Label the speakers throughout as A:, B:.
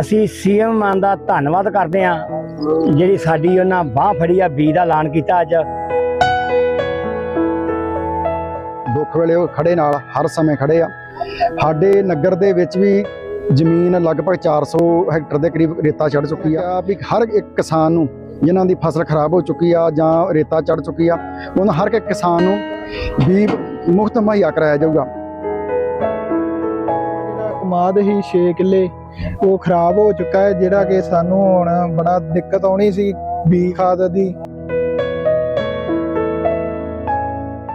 A: ਅਸੀਂ ਸੀਐਮ ਮਾਨ ਦਾ ਧੰਨਵਾਦ ਕਰਦੇ ਹਾਂ ਜਿਹੜੀ ਸਾਡੀ ਉਹਨਾਂ ਬਾਹ ਫੜੀ ਆ ਬੀ ਦਾ ਐਲਾਨ ਕੀਤਾ ਅੱਜ।
B: ਦੁੱਖ ਵੇਲੇ ਉਹ ਖੜੇ ਨਾਲ ਹਰ ਸਮੇਂ ਖੜੇ ਆ। ਸਾਡੇ ਨਗਰ ਦੇ ਵਿੱਚ ਵੀ ਜ਼ਮੀਨ ਲਗਭਗ 400 ਹੈਕਟਰ ਦੇ ਕਰੀਬ ਰੇਤਾ ਚੜ ਚੁੱਕੀ ਆ। ਵੀ ਹਰ ਇੱਕ ਕਿਸਾਨ ਨੂੰ ਜਿਨ੍ਹਾਂ ਦੀ ਫਸਲ ਖਰਾਬ ਹੋ ਚੁੱਕੀ ਆ ਜਾਂ ਰੇਤਾ ਚੜ ਚੁੱਕੀ ਆ ਉਹਨਾਂ ਹਰ ਇੱਕ ਕਿਸਾਨ ਨੂੰ ਵੀ ਮੁਫਤ ਮੁਹੱਈਆ ਕਰਾਇਆ ਜਾਊਗਾ।
C: ਕਮਾਦ ਹੀ 6 ਕਿੱਲੇ ਉਹ ਖਰਾਬ ਹੋ ਚੁੱਕਾ ਹੈ, ਜਿਹੜਾ ਕਿ ਸਾਨੂੰ ਹੁਣ ਬੜਾ ਦਿੱਕਤ ਆਉਣੀ ਸੀ ਬੀ ਖਾਦ ਦੀ।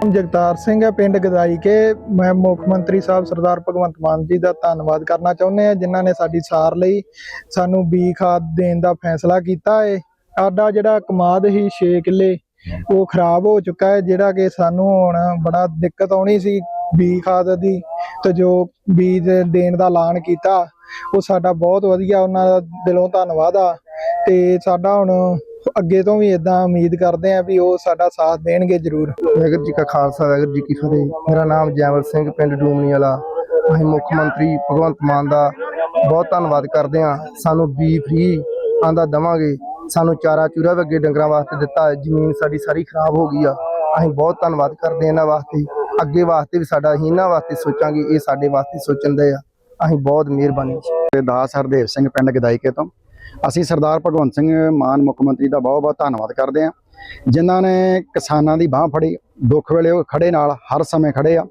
C: ਜਗਤਾਰ ਸਿੰਘ ਹੈ, ਪਿੰਡ ਗਦਾਈ ਕੇ। ਮੈਂ ਮੁੱਖ ਮੰਤਰੀ ਸਾਹਿਬ ਸਰਦਾਰ ਭਗਵੰਤ ਮਾਨ ਜੀ ਦਾ ਧੰਨਵਾਦ ਕਰਨਾ ਚਾਹੁੰਦੇ ਆ ਜਿਨ੍ਹਾਂ ਨੇ ਸਾਡੀ ਸਾਰ ਲਈ ਸਾਨੂੰ ਬੀ ਖਾਦ ਦੇਣ ਦਾ ਫੈਸਲਾ ਕੀਤਾ ਹੈ ਸਾਡਾ ਜਿਹੜਾ ਕਮਾਦ ਹੀ 6 ਕਿੱਲੇ, ਉਹ ਖਰਾਬ ਹੋ ਚੁੱਕਾ ਹੈ, ਜਿਹੜਾ ਕਿ ਸਾਨੂੰ ਹੁਣ ਬੜਾ ਦਿੱਕਤ ਆਉਣੀ ਸੀ ਬੀ ਖਾਦ ਦੀ, ਤੇ ਜੋ ਬੀਜ ਦੇਣ ਦਾ ਐਲਾਨ ਕੀਤਾ। ਉਹ ਸਾਡਾ ਬਹੁਤ ਵਧੀਆ ਉਹਨਾਂ ਦਾ ਦਿਲੋਂ ਧੰਨਵਾਦ ਆ। ਤੇ ਸਾਡਾ ਹੁਣ ਅੱਗੇ ਤੋਂ ਵੀ ਇਦਾਂ ਉਮੀਦ ਕਰਦੇ ਆ ਵੀ ਉਹ ਸਾਡਾ ਸਾਥ ਦੇਣਗੇ ਜ਼ਰੂਰ।
D: ਵਾਹਿਗੁਰੂ ਜੀ ਕਾ ਖਾਲਸਾ, ਵਾਹਿਗੁਰੂ ਜੀ ਕੀ ਫਤਿਹ। ਮੇਰਾ ਨਾਮ ਜੈਵਲ ਸਿੰਘ, ਪਿੰਡ ਡੂਮਣੀ ਵਾਲਾ। ਅਸੀਂ ਮੁੱਖ ਮੰਤਰੀ ਭਗਵੰਤ ਮਾਨ ਦਾ ਬਹੁਤ ਧੰਨਵਾਦ ਕਰਦੇ ਹਾਂ। ਸਾਨੂੰ ਬੀ ਫ੍ਰੀ ਆਂਦਾ ਦਵਾਂਗੇ। ਸਾਨੂੰ ਚਾਰਾ ਚੂਰਾ ਵੀ ਅੱਗੇ ਡੰਗਰਾਂ ਵਾਸਤੇ ਦਿੱਤਾ ਜ਼ਮੀਨ ਸਾਡੀ ਸਾਰੀ ਖਰਾਬ ਹੋ ਗਈ ਆ, ਅਸੀਂ ਬਹੁਤ ਧੰਨਵਾਦ ਕਰਦੇ ਹਾਂ ਇਹਨਾਂ ਵਾਸਤੇ। ਅੱਗੇ ਵਾਸਤੇ ਵੀ ਸਾਡਾ ਅਸੀਂ ਇਹਨਾਂ ਵਾਸਤੇ ਸੋਚਾਂਗੇ, ਇਹ ਸਾਡੇ ਵਾਸਤੇ ਸੋਚਣ ਦੇ ਆ। ਅਸੀਂ ਬਹੁਤ ਮਿਹਰਬਾਨੀ।
B: ਤੇ ਦਾਸ ਹਰਦੇਵ ਸਿੰਘ ਪਿੰਡ ਗਦਾਈਕੇ ਤੋਂ। ਅਸੀਂ ਸਰਦਾਰ ਭਗਵੰਤ ਸਿੰਘ ਮਾਨ ਮੁੱਖ ਮੰਤਰੀ ਦਾ ਬਹੁਤ ਬਹੁਤ ਧੰਨਵਾਦ ਕਰਦੇ ਹਾਂ। ਜਿਨ੍ਹਾਂ ਨੇ ਕਿਸਾਨਾਂ ਦੀ ਬਾਹ ਫੜੀ, ਦੁੱਖ ਵੇਲੇ ਉਹ ਖੜੇ ਨਾਲ, ਹਰ ਸਮੇਂ ਖੜੇ ਆ।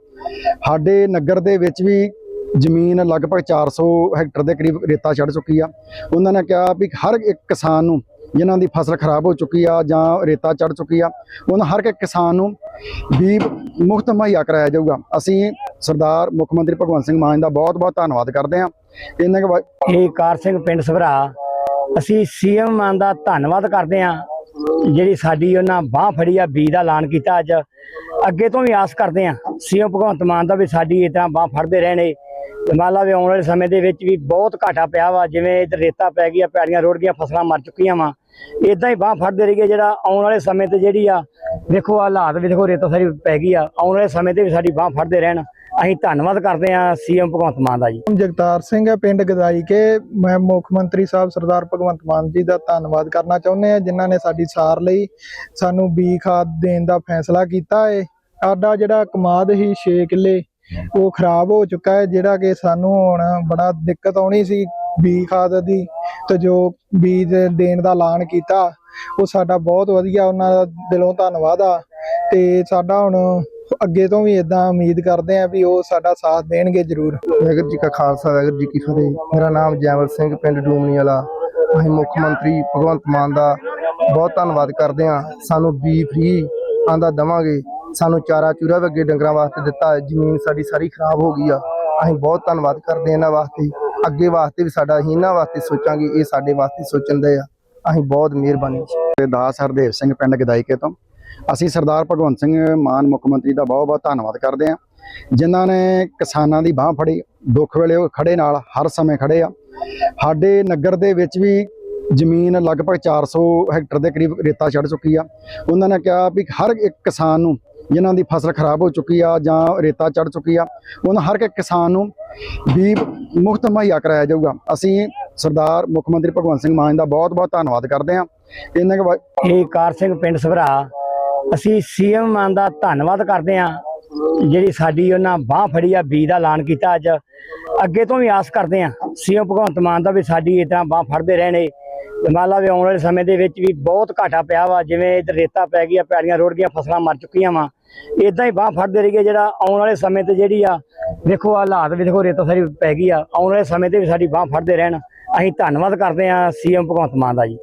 B: ਸਾਡੇ ਨਗਰ ਦੇ ਵਿੱਚ ਵੀ ਜ਼ਮੀਨ ਲਗਭਗ 400 ਹੈਕਟਰ ਦੇ ਕਰੀਬ ਰੇਤਾ ਚੜ ਚੁੱਕੀ ਆ। ਉਹਨਾਂ ਨੇ ਕਿਹਾ ਵੀ ਹਰ ਇੱਕ ਕਿਸਾਨ ਨੂੰ ਜਿਨ੍ਹਾਂ ਦੀ ਫਸਲ ਖਰਾਬ ਹੋ ਚੁੱਕੀ ਆ ਜਾਂ ਰੇਤਾ ਚੜ ਚੁੱਕੀ ਆ, ਉਹਨਾਂ ਹਰ ਇੱਕ ਕਿਸਾਨ ਨੂੰ ਵੀ ਮੁਫਤ ਮੁਹੱਈਆ ਕਰਾਇਆ ਜਾਊਗਾ। ਅਸੀਂ ਸਰਦਾਰ ਮੁੱਖ ਮੰਤਰੀ ਭਗਵੰਤ ਸਿੰਘ ਮਾਨ ਦਾ ਬਹੁਤ ਬਹੁਤ ਧੰਨਵਾਦ ਕਰਦੇ ਹਾਂ। ਇਹਨਾਂ
A: ਇਹ ਕਾਰ ਸਿੰਘ ਪਿੰਡ ਸਭਰਾ, ਅਸੀਂ ਸੀਐਮ ਮਾਨ ਦਾ ਧੰਨਵਾਦ ਕਰਦੇ ਹਾਂ, ਜਿਹੜੀ ਸਾਡੀ ਉਹਨਾਂ ਬਾਹ ਫੜੀ ਆ ਬੀ ਦਾ ਐਲਾਨ ਕੀਤਾ ਅੱਜ। ਅੱਗੇ ਤੋਂ ਵੀ ਆਸ ਕਰਦੇ ਹਾਂ, ਸੀਐਮ ਭਗਵੰਤ ਮਾਨ ਦਾ ਵੀ ਸਾਡੀ ਇਦਾਂ ਬਾਹ ਫੜਦੇ ਰਹਿਣੇ। ਤੇ ਮੰਨ ਲਾ ਵੀ ਆਉਣ ਵਾਲੇ ਸਮੇਂ ਦੇ ਵਿੱਚ ਵੀ ਬਹੁਤ ਘਾਟਾ ਪਿਆ ਵਾ, ਜਿਵੇਂ ਇੱਧਰ ਰੇਤਾ ਪੈ ਗਈ ਪੈੜੀਆਂ ਰੋੜ ਗਈਆਂ, ਫਸਲਾਂ ਮਰ ਚੁੱਕੀਆਂ ਵਾ। ਇਦਾਂ ਹੀ ਬਾਹ ਫੜਦੇ ਰਹੀਏ ਜਿਹੜਾ ਆਉਣ ਵਾਲੇ ਸਮੇਂ ਤੇ ਜਿਹੜੀ ਆ ਦੇਖੋ ਹਾਲਾਤ ਵੀ ਦੇਖੋ ਰੇਤਾ ਸਾਰੀ ਪੈ ਗਈ ਆ, ਆਉਣ ਵਾਲੇ ਸਮੇਂ ਤੇ ਵੀ ਸਾਡੀ ਬਾਹ ਫੜਦੇ ਰਹਿਣ। ਅਸੀਂ ਧੰਨਵਾਦ ਕਰਦੇ ਹਾਂ ਸੀਐਮ ਭਗਵੰਤ ਮਾਨ ਦਾ ਜੀ।
C: ਜਗਤਾਰ ਸਿੰਘ ਹੈ, ਪਿੰਡ ਗਦਾਈ ਕੇ। ਮੈਂ ਮੁੱਖ ਮੰਤਰੀ ਸਾਹਿਬ ਸਰਦਾਰ ਭਗਵੰਤ ਮਾਨ ਜੀ ਦਾ ਧੰਨਵਾਦ ਕਰਨਾ ਚਾਹੁੰਦੇ ਆ ਜਿਨ੍ਹਾਂ ਨੇ ਸਾਡੀ ਸਾਰ ਲਈ ਸਾਨੂੰ ਬੀ ਖਾਦ ਦੇਣ ਦਾ ਫੈਸਲਾ ਕੀਤਾ ਹੈ ਸਾਡਾ ਜਿਹੜਾ ਕਮਾਦ ਹੀ 6 ਕਿੱਲੇ ਉਹ ਖਰਾਬ ਹੋ ਚੁੱਕਾ ਹੈ, ਜਿਹੜਾ ਕਿ ਸਾਨੂੰ ਹੁਣ ਬੜਾ ਦਿੱਕਤ ਆਉਣੀ ਸੀ ਬੀ ਖਾਦ ਦੀ ਤੇ ਜੋ ਬੀਜ ਦੇਣ ਦਾ ਐਲਾਨ ਕੀਤਾ, ਉਹ ਸਾਡਾ ਬਹੁਤ ਵਧੀਆ ਉਹਨਾਂ ਦਾ ਦਿਲੋਂ ਧੰਨਵਾਦ ਆ। ਤੇ ਸਾਡਾ ਹੁਣ ਅੱਗੇ ਤੋਂ ਵੀ ਇਦਾਂ ਉਮੀਦ ਕਰਦੇ ਆ ਵੀ ਉਹ ਸਾਡਾ ਸਾਥ ਦੇਣਗੇ ਜ਼ਰੂਰ।
D: ਵਾਹਿਗੁਰੂ ਜੀ ਕਾ ਖਾਲਸਾ, ਵਾਹਿਗੁਰੂ ਜੀ ਕੀ ਫਤਿਹ। ਮੇਰਾ ਨਾਮ ਜੈਵਲ ਸਿੰਘ, ਪਿੰਡ ਡੂਮਣੀ ਵਾਲਾ। ਅਸੀਂ ਮੁੱਖ ਮੰਤਰੀ ਭਗਵੰਤ ਮਾਨ ਦਾ ਬਹੁਤ ਧੰਨਵਾਦ ਕਰਦੇ ਹਾਂ। ਸਾਨੂੰ ਬੀ ਫ੍ਰੀ ਆਂਦਾ ਦਵਾਂਗੇ। ਸਾਨੂੰ ਚਾਰਾ ਚੂਰਾ ਵੀ ਅੱਗੇ ਡੰਗਰਾਂ ਵਾਸਤੇ ਦਿੱਤਾ ਹੈ। ਜ਼ਮੀਨ ਸਾਡੀ ਸਾਰੀ ਖਰਾਬ ਹੋ ਗਈ ਆ। ਅਸੀਂ ਬਹੁਤ ਧੰਨਵਾਦ ਕਰਦੇ ਹਾਂ ਇਹਨਾਂ ਵਾਸਤੇ। ਅੱਗੇ ਵਾਸਤੇ ਵੀ ਸਾਡਾ ਅਸੀਂ ਇਹਨਾਂ ਵਾਸਤੇ ਸੋਚਾਂਗੇ, ਇਹ ਸਾਡੇ ਵਾਸਤੇ ਸੋਚਣ ਦੇ ਆ। ਅਸੀਂ ਬਹੁਤ ਮਿਹਰਬਾਨੀ
B: ਤੇ ਦਾਸ ਹਰਦੇਵ ਸਿੰਘ ਪਿੰਡ ਗਦਾਈਕੇ ਤੋਂ। ਅਸੀਂ ਸਰਦਾਰ ਭਗਵੰਤ ਸਿੰਘ ਮਾਨ ਮੁੱਖ ਮੰਤਰੀ ਦਾ ਬਹੁਤ ਬਹੁਤ ਧੰਨਵਾਦ ਕਰਦੇ ਹਾਂ। ਜਿਨ੍ਹਾਂ ਨੇ ਕਿਸਾਨਾਂ ਦੀ ਬਾਹ ਫੜੀ, ਦੁੱਖ ਵੇਲੇ ਉਹ ਖੜੇ ਨਾਲ, ਹਰ ਸਮੇਂ ਖੜੇ ਆ। ਸਾਡੇ ਨਗਰ ਦੇ ਵਿੱਚ ਵੀ ਜ਼ਮੀਨ ਲਗਭਗ 400 ਹੈਕਟਰ ਦੇ ਕਰੀਬ ਰੇਤਾ ਚੜ ਚੁੱਕੀ ਆ। ਉਹਨਾਂ ਨੇ ਕਿਹਾ ਵੀ ਹਰ ਇੱਕ ਕਿਸਾਨ ਨੂੰ ਜਿਨ੍ਹਾਂ ਦੀ ਫਸਲ ਖਰਾਬ ਹੋ ਚੁੱਕੀ ਆ ਜਾਂ ਰੇਤਾ ਚੜ ਚੁੱਕੀ ਆ, ਉਹਨਾਂ ਹਰ ਇੱਕ ਕਿਸਾਨ ਨੂੰ ਵੀ ਮੁਫਤ ਮੁਹੱਈਆ ਕਰਾਇਆ ਜਾਊਗਾ। ਅਸੀਂ ਸਰਦਾਰ ਮੁੱਖ ਮੰਤਰੀ ਭਗਵੰਤ ਸਿੰਘ ਮਾਨ ਦਾ ਬਹੁਤ ਬਹੁਤ ਧੰਨਵਾਦ ਕਰਦੇ ਹਾਂ। ਇਹਨਾਂ ਕੇ
A: ਇਹ ਕਾਰ ਸਿੰਘ ਪਿੰਡ ਸਭਰਾ, ਅਸੀਂ ਸੀਐਮ ਮਾਨ ਦਾ ਧੰਨਵਾਦ ਕਰਦੇ ਹਾਂ, ਜਿਹੜੀ ਸਾਡੀ ਉਹਨਾਂ ਬਾਹ ਫੜੀ ਆ ਬੀ ਦਾ ਐਲਾਨ ਕੀਤਾ ਅੱਜ। ਅੱਗੇ ਤੋਂ ਵੀ ਆਸ ਕਰਦੇ ਹਾਂ, ਸੀਐਮ ਭਗਵੰਤ ਮਾਨ ਦਾ ਵੀ ਸਾਡੀ ਇਦਾਂ ਬਾਹ ਫੜਦੇ ਰਹਿਣੇ ਤੇ ਮੰਨ ਲਾ ਵੀ ਆਉਣ ਵਾਲੇ ਸਮੇਂ ਦੇ ਵਿੱਚ ਵੀ ਬਹੁਤ ਘਾਟਾ ਪਿਆ ਵਾ, ਜਿਵੇਂ ਇੱਧਰ ਰੇਤਾ ਪੈ ਗਈ ਆ, ਪੈੜੀਆਂ ਰੋੜ ਗਈਆਂ, ਫਸਲਾਂ ਮਰ ਚੁੱਕੀਆਂ ਵਾ। ਇਦਾਂ ਹੀ ਬਾਹ ਫੜਦੇ ਰਹੀਏ ਜਿਹੜਾ ਆਉਣ ਵਾਲੇ ਸਮੇਂ ਤੇ ਜਿਹੜੀ ਆ, ਵੇਖੋ ਹਾਲਾਤ ਵੀ ਦੇਖੋ ਰੇਤਾ ਸਾਰੀ ਪੈ ਗਈ ਆ, ਆਉਣ ਵਾਲੇ ਸਮੇਂ ਤੇ ਵੀ ਸਾਡੀ ਬਾਹ ਫੜਦੇ ਰਹਿਣ। ਅਸੀਂ ਧੰਨਵਾਦ ਕਰਦੇ ਹਾਂ ਸੀਐਮ ਭਗਵੰਤ ਮਾਨ ਦਾ ਜੀ।